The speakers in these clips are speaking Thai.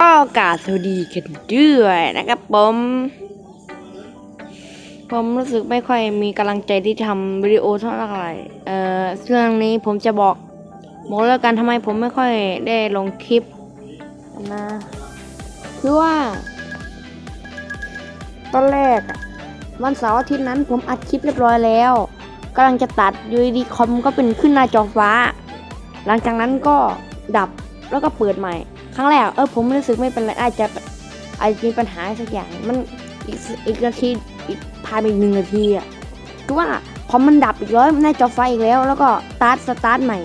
ก็กาสวัสดีกันด้วยนะครับผม ผมรู้สึกไม่ค่อยมีกำลังใจที่ทำวิดีโอเท่าไหร่เอ่อเรื่องนี้ผมจะบอกบอกแล้วกันทำไมผมไม่ค่อยได้ลงคลิปนะคือว่า ตอนแรกวันเสาร์อาทิตย์นั้นผมอัดคลิปเรียบร้อยแล้วกำลังจะตัดยูดีคอมก็เป็นขึ้นหน้าจอฟ้า หลังจากนั้นก็ดับแล้วก็เปิดใหม่ รั้งแรกเออผมรู้สึกไม่เป็นไรอาจจะอาจจะมีปัญหาสักอย่างมันอีกอีกนาทีอีกภายในอีกหนึ่งนาทีอะคือว่าพอมันดับอีกแล้วหน้าจอไฟอีกแล้ว แล้วก็สตาร์ทสตาร์ทใหม่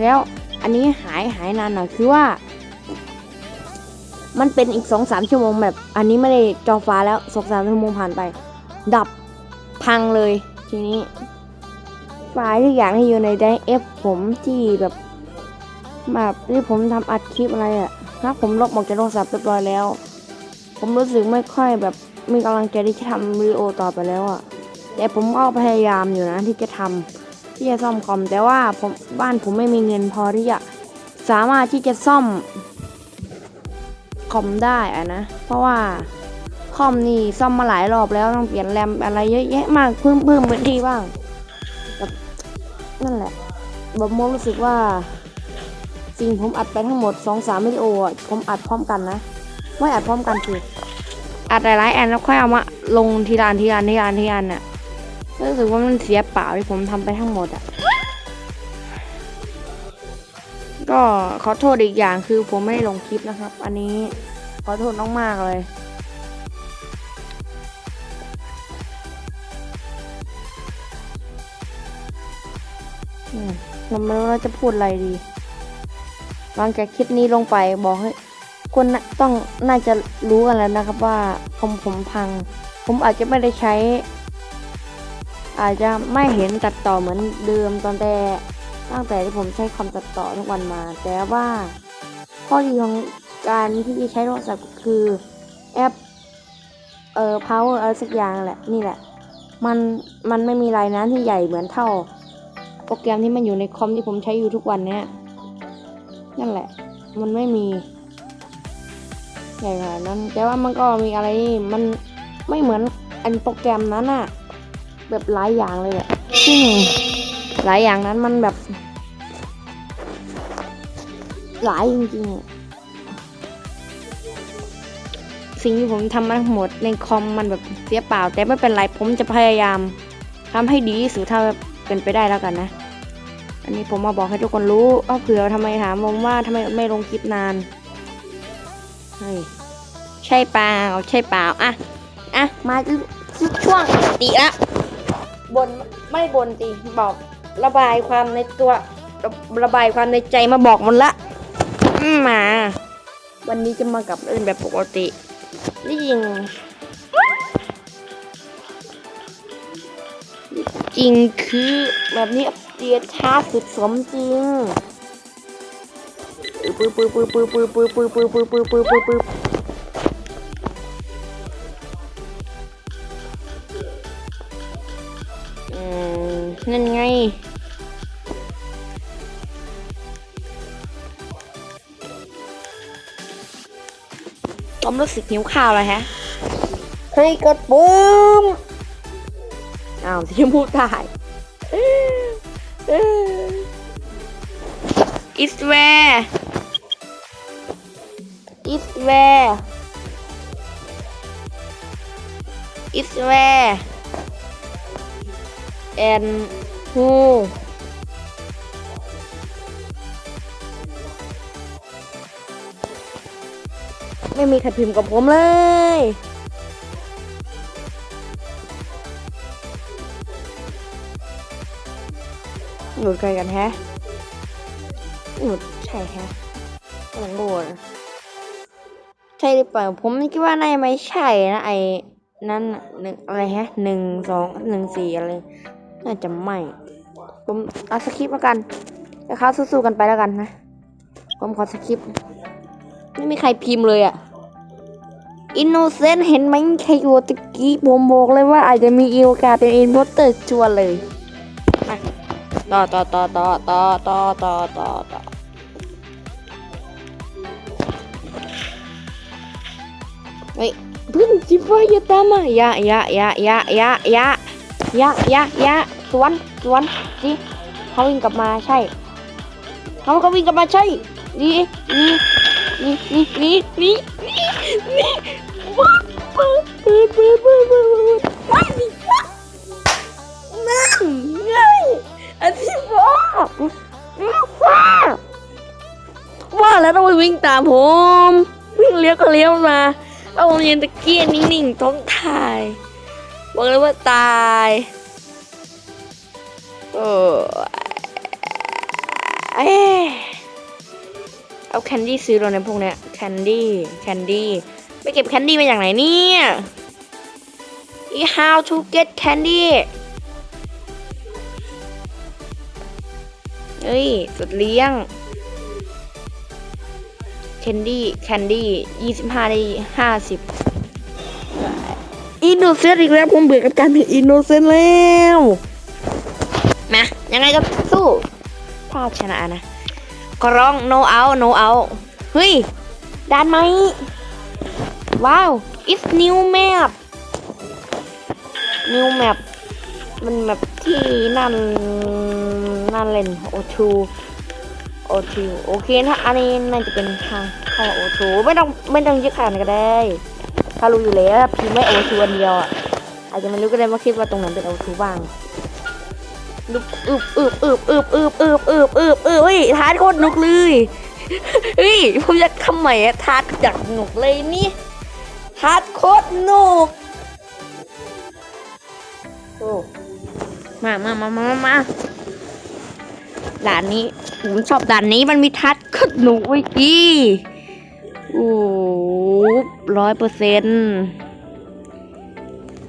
แล้วอันนี้หายหายนานหน่อยคือว่า มันเป็นอีกสองสามชั่วโมงแบบ อันนี้ไม่ได้จอฟ้าแล้วสองสามชั่วโมงผ่านไป ดับพังเลยทีนี้ไฟล์ทุกอย่างที่อยู่ในไดเอฟผมที่แบบ แบบที่ผมทำอัดคลิปอะไรอะ่ะถ้าผมลบออกจากโทรศัพท์เรียบร้อยแล้ว ผมรู้สึกไม่ค่อยแบบมีกำลังใจที่จะทำวิดีโอต่อไปแล้วอะ่ะ แต่ผมก็พยายามอยู่นะที่จะทำที่จะซ่อมคอมแต่ว่าผมบ้านผมไม่มีเงินพอที่จะสามารถที่จะซ่อมคอมได้อะนะ เพราะว่าคอมนี่ซ่อมมาหลายรอบแล้วต้องเปลี่ยนแรมอะไรเยอะแยะมากเพิ่มเพิ่มพื้นที่บ้างนั่นแหละผมมรู้สึกว่า สิ่งผมอัดไปทั้งหมด2อสามวิดีโอผมอัดพร้อมกันนะ ไม่อัดพร้อมกันคืออัดหลายๆอันแล้วค่อยเอามาลงทีละอันทีละอันทีละอันทีละอันน่ะรู้สึกว่ามันเสียเปล่าที่ผมทำไปทั้งหมดอะ ก็ขอโทษอีกอย่างคือผมไม่ได้ลงคลิปนะครับ อันนี้ขอโทษมากๆเลยอืมผมไม่รู้ว่าจะพูดอะไรดี หลังจากคลิปนี้ลงไปบอกให้คนน่ะต้องน่าจะรู้กันแล้วนะครับว่าคอมผมพัง ผมอาจจะไม่ได้ใช้ อาจจะไม่เห็นตัดต่อเหมือนเดิมตอนแต่ตั้งแต่ที่ผมใช้คอมตัดต่อทุกวันมา แต่ว่าข้อดีของการที่ใช้โทรศัพท์คือแอปเอ่อ power อะไรสักอย่างแหละนี่แหละ มันมันไม่มีรายน้ำที่ใหญ่เหมือนเท่า โปรแกรมที่มันอยู่ในคอมที่ผมใช้อยู่ทุกวันเนี้ย นั่นแหละ มันไม่มีใหญ่ขนาดนั้น แต่ว่ามันก็มีอะไรมันไม่เหมือนอันโปรแกรมนั้นอะแบบหลายอย่างเลยอะซึ่งหลายอย่างนั้นมันแบบ หลายจริงๆ สิ่งที่ผมทำมาทั้งหมดในคอมมันแบบเสียเปล่า แต่ไม่เป็นไรผมจะพยายามทำให้ดีที่สุดเท่าเป็นไปได้แล้วกันนะ อันนี้ผมมาบอกให้ทุกคนรู้เอาเผื่อทำไมถามผมว่าทำไมไม่ลงคลิปนานใช่เปล่าใช่เปล่าอะอะมาช่วงตีละบนไม่บนตีบอกระบายความในตัวระระบายความในใจมาบอกมันละมา วันนี้จะมากับเล่นแบบปกตินี่จริงจริงคือแบบนี้ อัปเดตช้าสุดสมจริงปื๊บปื๊บปื๊บปื๊บปื๊บปื๊บปื๊บปื๊บปื๊บปื๊บปื๊บปื๊บปื๊บอืมนั่นไงผมรู้สึกหิวข้าวเลยฮะเฮ้กดปุ่มอ้าวที่พูดได It's where It's where It's where and who ไม่มีใครพิมพ์กับผมเลย หนุดใครกันแฮะหนุดใช่แฮะกำลังโบนใช่หรือเปล่าผมคิดว่าน่าจะไม่ใช่นะไอ้นั่นหนึ่งอะไรฮะหนึ่งสองหนึ่งสี่อะไรน่าจะไม่ผมเอาสคริปต์แล้วกันแล้วเขาสู้ๆกันไปแล้วกันนะผมขอสคริปต์ไม่มีใครพิมพ์เลยอะอินโนเซนต์เห็นไหมใครอยู่ตะกี้ผมบอกเลยว่าอาจจะมีโอกาสเป็นอินโพสเตอร์ชัวร์เลย ต่อต่อต่อต่อต่อต่อต่อต่อต่อฮ้ยเพื่อนจิฟ้าอย่าตามมาอย่าอย่าอย่าอย่าอย่าอย่าอย่าอย่าอย่าสวนสวนสิเขาวิ่งกลับมาใช่เขาเขาวิ่งกลับมาใช่นี่นี่นี่นี่นี่นี่นี่นี่ว้าวเปิดเปิดเปิดเปิดเปิดเปิดว้าวนี่ว้า อันที่ฟ้าฟ้าว่าแล้วต้องไปวิ่งตามผม วิ่งเลี้ยวก็เลี้ยวมาเอาเย็นตะเกียนิ่งๆท้องถ่าย บอกเลยว่าตายโอ้เอ๊เอาแคนดี้ซื้อเราในพวกเนี้ยแคนดี้แคนดี้ไปเก็บแคนดี้มาจากไหนเนี่ย อี how to get candy เฮ้ยสุดเลี้ยงแคนดี้แคนดี้ยี่สิบห้าได้ห้าสิบอินโนเซนต์อีกแล้วผมเบื่อกับการเป็นอินโนเซนต์แล้วมายังไงก็สู้ถ้าชนะนะก็ร้อง no out no out เฮ้ยด้านไหมว้าว it's new map new map มันแบบที่นั่น นั่นเล่นโอทูโอทูโอเคถ้าอันนี้น่าจะเป็นทางเข้าโอทูไม่ต้องไม่ต้องยึดขนาดนั้นก็ได้ถ้ารู้อยู่แล้วพิมพ์ไม่โอทูอันเดียวอะอาจจะไม่รู้ก็ได้ว่าคิดว่าตรงนั้นเป็นโอทูบ้างอึบอึบอึบอึบอึบอึบอึบอึบอึบอึบเฮ้ยทาร์ตโคตรนุกเลยเฮ้ยผมอยากทำใหม่อะทาร์ตอยากหนุกเลยนี่ทาร์ตโคตรหนุกโอ้มามามามามา ด่านนี้ผมชอบด่านนี้มันมีทัดโคตรหนุกเว้ยอีโอ้ร้อยเปอร์เซ็นต์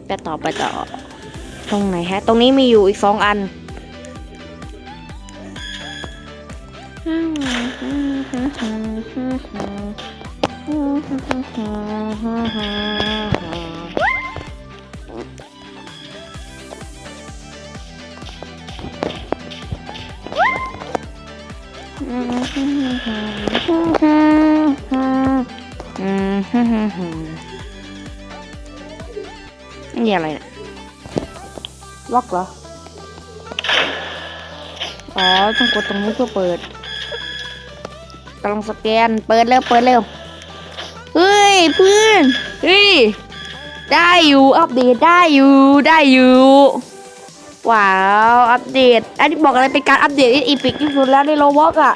ไปต่อไปต่อ ตรงไหนฮะ ตรงนี้มีอยู่อีกสองอัน นี่อะไรเนี่ยล็อกเหรอ อ๋อ ต้องกดตรงนี้เพื่อเปิดกำลังสแกน เปิดเร็ว เปิดเร็ว เฮ้ย เพื่อน เฮ้ย ได้อยู่ อัปเดตได้อยู่ ได้อยู่ ว้าว อัปเดต อันนี้บอกอะไรเป็นการอัปเดตอีพิกที่สุดแล้วในโลวอกอะ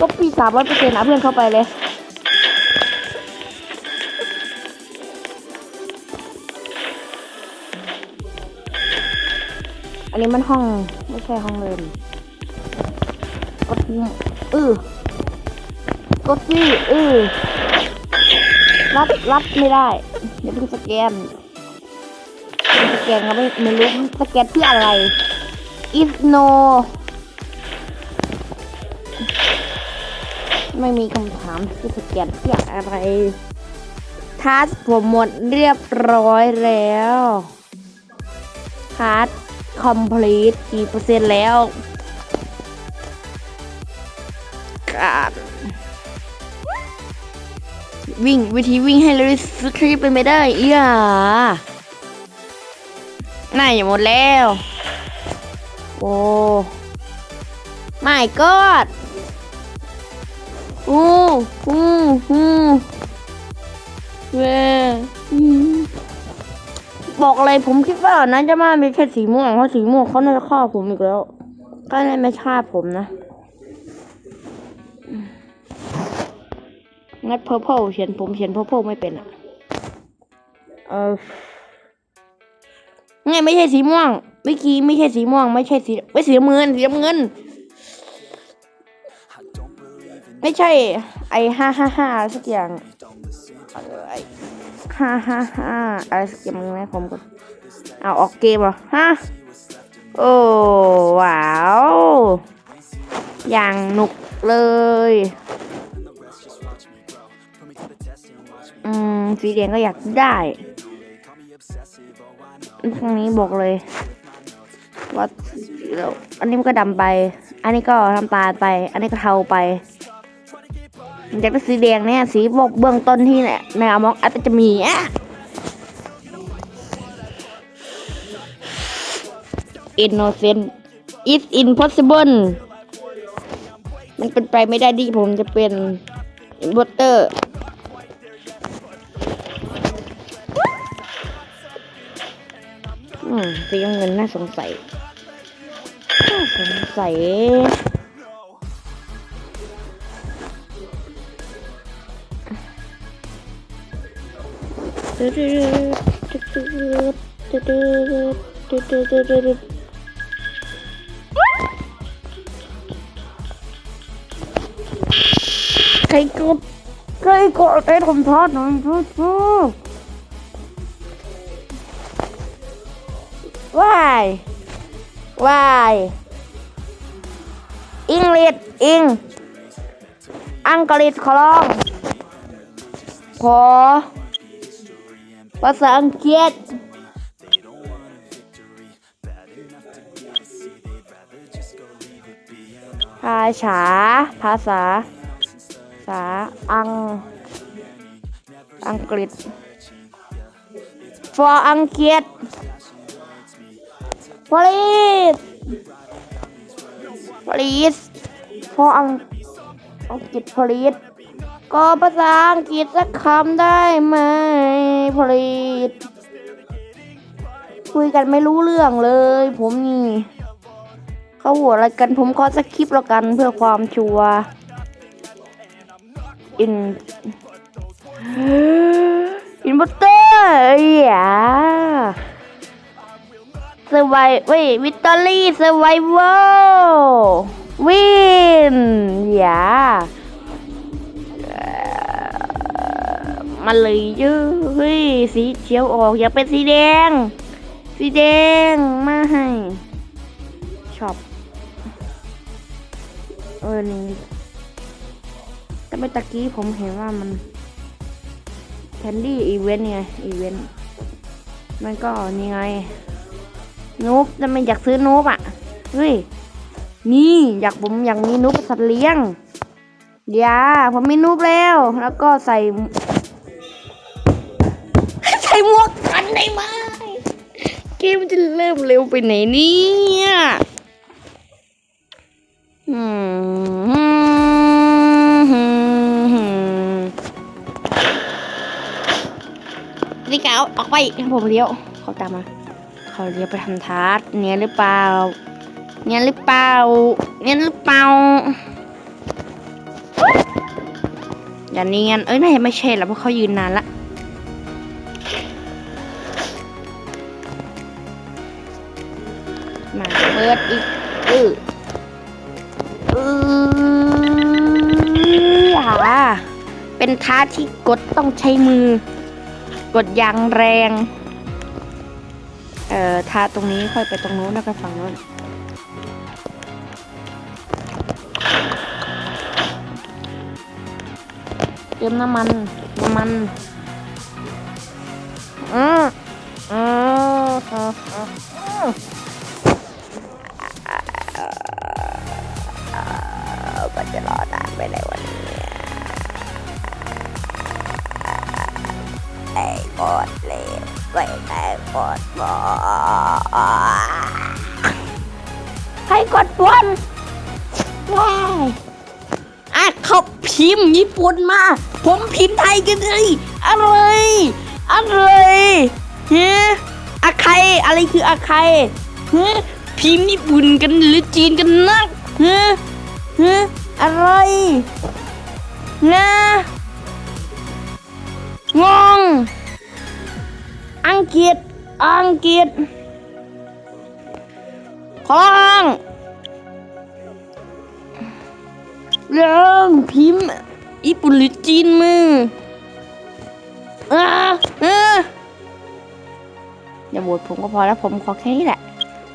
ก็ปีสามร้อยเปอร์เซ็นต์นะเพื่อนเข้าไปเลย อันนี้มันห้องไม่ใช่ห้องเล่นกดเออกดซี่เออรับรับไม่ได้ เดี๋ยวเพิ่งสแกนสแกนก็ไม่ไม่รู้สแกนเพื่ออะไร if no ไม่มีคำถามที่สแกนเพื่ออะไรทัสผมหมดเรียบร้อยแล้วทัส complete กี่เปอร์เซ็นต์แล้วการวิ่งวิธีวิ่งให้เร็วที่สุดที่เป็นไม่ได้เอียน่าอย่าหมดแล้ว โอ้ไม่ก อดอู้อู้อู้เว้อืมบอกอะไรผมคิดว่านั้นจะมาไม่ใช่สีม่วงเพราะสีม่วงเขาน่าจะฆ่าผมอีกแล้วก็เลยไม่ฆ่าผมนะงัดเพอร์เพลเขียนผมเขียนเพอร์เพลไม่เป็นอะ เออไงไม่ใช่สีม่วงเมื่อกี้ไม่ใช่สีม่วง ไม่ใช่สีไม่สีเงินสีเงิน ไม่ใช่ ไอห้าห้าห้าสักอย่างไอฮ่าฮ่าฮ่าอะไรสักอย่างนึงนะผมก็เอาออกเกมเหรอฮะโอ้ว้าว อย่างหนุกเลยอืมสีแดงก็อยากได้ทางนี้บอกเลยว่าอันนี้มันก็ดำไป อันนี้ก็น้ำตาลไป อันนี้ก็เทาไป มันจะเป็นสีแดงเนี่ยสีบอกเบื้องต้นที่เนี่ยในอมองอาจจะมีอะ innocent is impossible มันเป็นไปไม่ได้ที่ผมจะเป็น importer อืมสีน้ำเงินน่าสงสัยน่าสงสัย ใครกดใครกดให้ผมทอดหน่อยทุกทุกว้ายว้ายอังกฤษอิง อังกฤษขอร้องขอ ภาษาอังกฤษภาษาภาษาภาษาอัง อังกฤษ for อังกฤษ please please for อังอังกฤษ please ก็ภาษาอังกฤษสักคำได้ไหม please คุยกันไม่รู้เรื่องเลย ผมนี่ เขาหัวอะไรกันผมขอสักคริปแล้วกันเพื่อความชัวร์อินอินบัตเตอร์อย่าเซอร์ไวเว้ยวิตตอรี่เซอร์ไวเวลวินอย่า มันเลยเยอะเฮ้ยสีเขียวออกอยากเป็นสีแดง สีแดงมาให้ชอบเออนี่แต่เมื่อกี้ผมเห็นว่ามันแคนดี้อีเวนต์ไงอีเวนต์มันก็นี่ไงนูบแต่ไม่อยากซื้อนูบอะเฮ้ยนี่อยากผมอยากมีนูบสัตว์เลี้ยงอย่าผมมีนูบแล้ว แล้วก็ใส่ มมันจะเริ่มเร็วไปไหนเนี่ยอืมนี่กาวออกไปผมเลี้ยว เขาตามมา เขาเลี้ยวไปทำทาร์ตเนี่ยหรือเปล่า เนี่ยหรือเปล่า เนี่ยหรือเปล่าอย่าเนียนเอ้ยน่าจะไม่ใช่แล้วเพราะเขายืนนานละ เป็นท้าที่กดต้องใช้มือ กดอย่างแรง เอ่อท้าตรงนี้ค่อยไปตรงโน้นแล้วก็ฝั่งโน้นเติมน้ำมัน น้ำมันอืมอืมอือ มพ์ญี่ปุ่นมา ผมพิมพ์ไทยกันเลยอะไรอะไรเฮ้อะใครอะไรคืออะใครเฮ้พิมพ์ญี่ปุ่นกันหรือจีนกันนักเฮ้เฮ้อะไรนะงงอังกฤษอังกฤษพลังเรื่องพิมพ์ ญี่ปุ่นหรือจีนมืออ่าอาอย่าโหวตผมก็พอแล้ว ผมขอแค่นี้แหละ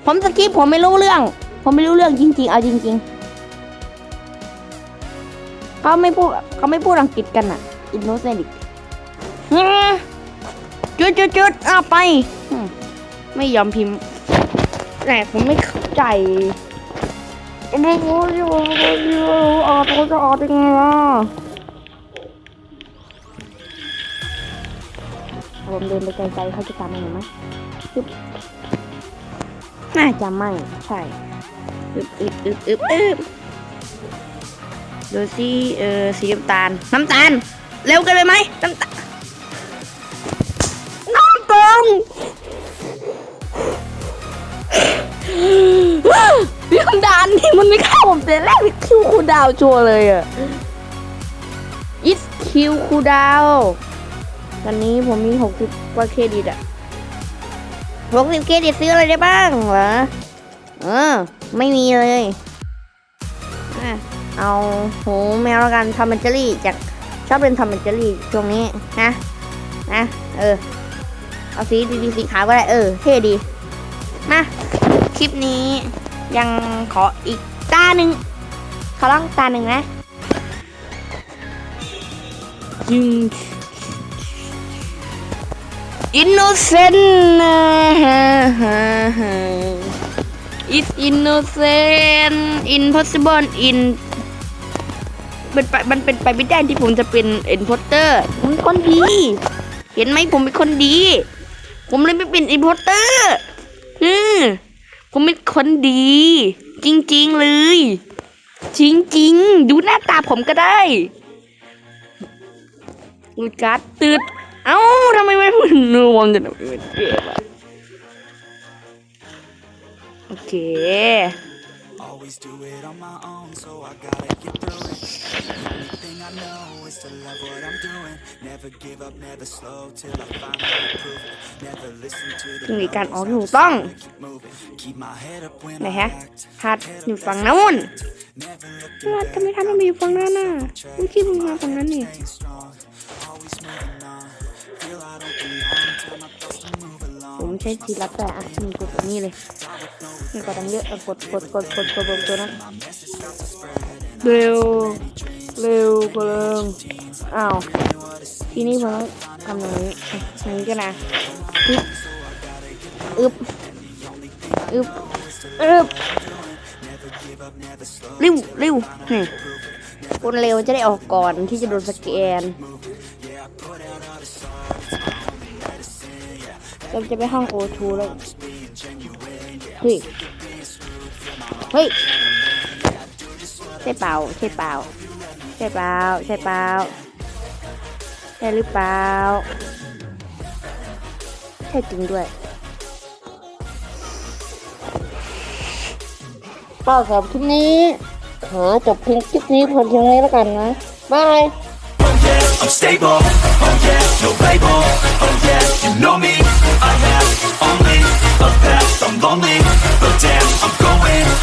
ผมสกิปผมไม่รู้เรื่อง ผมไม่รู้เรื่องจริง ๆ เอาจริง ๆ เขาไม่พูดเขาไม่พูดอังกฤษกันอะ อินโนเซนติกจุดจุดจุดเอาไป ไม่ยอมพิมพ์แต่ผมไม่เข้าใจไม่รู้ที่ผมจะอ่านเขาจะอ่านยังไงล่ะ ผมเดินไปไกลๆเขาจะตามมาหนูไหมอึ๊บน่าจะไม่ใช่อึ๊บอึ๊บอึ๊บอึ๊บอึ๊บดูสิเออสีน้ำตาล น้ำตาล เร็วกันเลยไหมน้ำตาลน้ำตาลพี่คำดานนี่มันไม่เข้าผมแต่แรกพี่คิวคูดาวชัวเลยอะอิสคิวคูดาว ตอนนี้ผมมีหกสิบกว่าเครดิตอะหกสิบเครดิตซื้ออะไรได้บ้างเหรอ เออ ไม่มีเลยอะเอาโหแมวแล้วกันทอมแอนเจอรี่จากชอบเป็นทอมแอนเจอรี่ช่วงนี้นะนะเออ เอาสีดีๆสีขาวก็ได้ เออ เท่ดี มา คลิปนี้ยังขออีกตาหนึ่งขอลองตาหนึ่งนะจึง อินโนเซนนะฮะฮะฮะ is innocent impossible in เป็นไปมันเป็นไปไม่ได้ที่ผมจะเป็นเอ็นพอร์เตอร์ผมเป็นคนดี เห็นไหมผมเป็นคนดี ผมเลยไม่เป็นเอ็นพอร์เตอร์อืมผมเป็นคนดี จริง ๆ เลย จริง ๆ ดูหน้าตาผมก็ได้ลูการ์ดตืด เอ้าทำไมไม่พูดนวงกันทำไมมันเจ็บอะโอเค Always do it on my own, so I gotta get through it. The only thing I know is to love what I'm doing. Never give up, never slow till I finally prove it. Never listen to the ต้องมีการออก noise, ถูกต้อง keep moving. Keep my head up when ไหน I ฮะ act. หัดอยู่ฝั่งนู้น Never looking ว่าทำไมทำมันมีอยู่ฝั่งนั้นน่ะเมื่อกี้ผมมาฝั่งนั้นนี่ staying strong. Always moving ผมใช้ทีรับแต่อะมีกดแบบนี้เลยมีกดดังเยอะอะกดกดกดกดกดกดตัวนั้นเร็วเร็วกว่าเดิมอ้าวทีนี้ผมต้องทำอย่างนี้อะอย่างนี้ก็นะอึ๊บอึ๊บอึ๊บอึ๊บเร็วเร็วนี่คนเร็วจะได้ออกก่อนที่จะโดนสแกน เราจะไปห้องโอทูเลยเฮ้ยเฮ้ยใช่เปล่าใช่เปล่าใช่เปล่าใช่เปล่าใช่หรือเปล่าใช่จริงด้วยก็สำหรับคลิปนี้ ขอจบเพียงคลิปนี้เพียงเท่านี้แล้วกันนะ บาย I'm stable, oh yeah, no label, yeah, you know me. I have only a path, I'm lonely, but damn, I'm going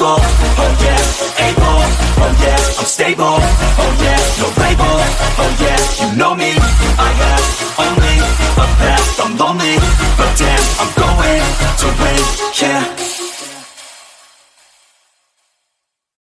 faithful. Oh yeah, able. Oh yeah, I'm stable. Oh yeah, no label. Oh yeah, you know me. I have only a path. I'm lonely.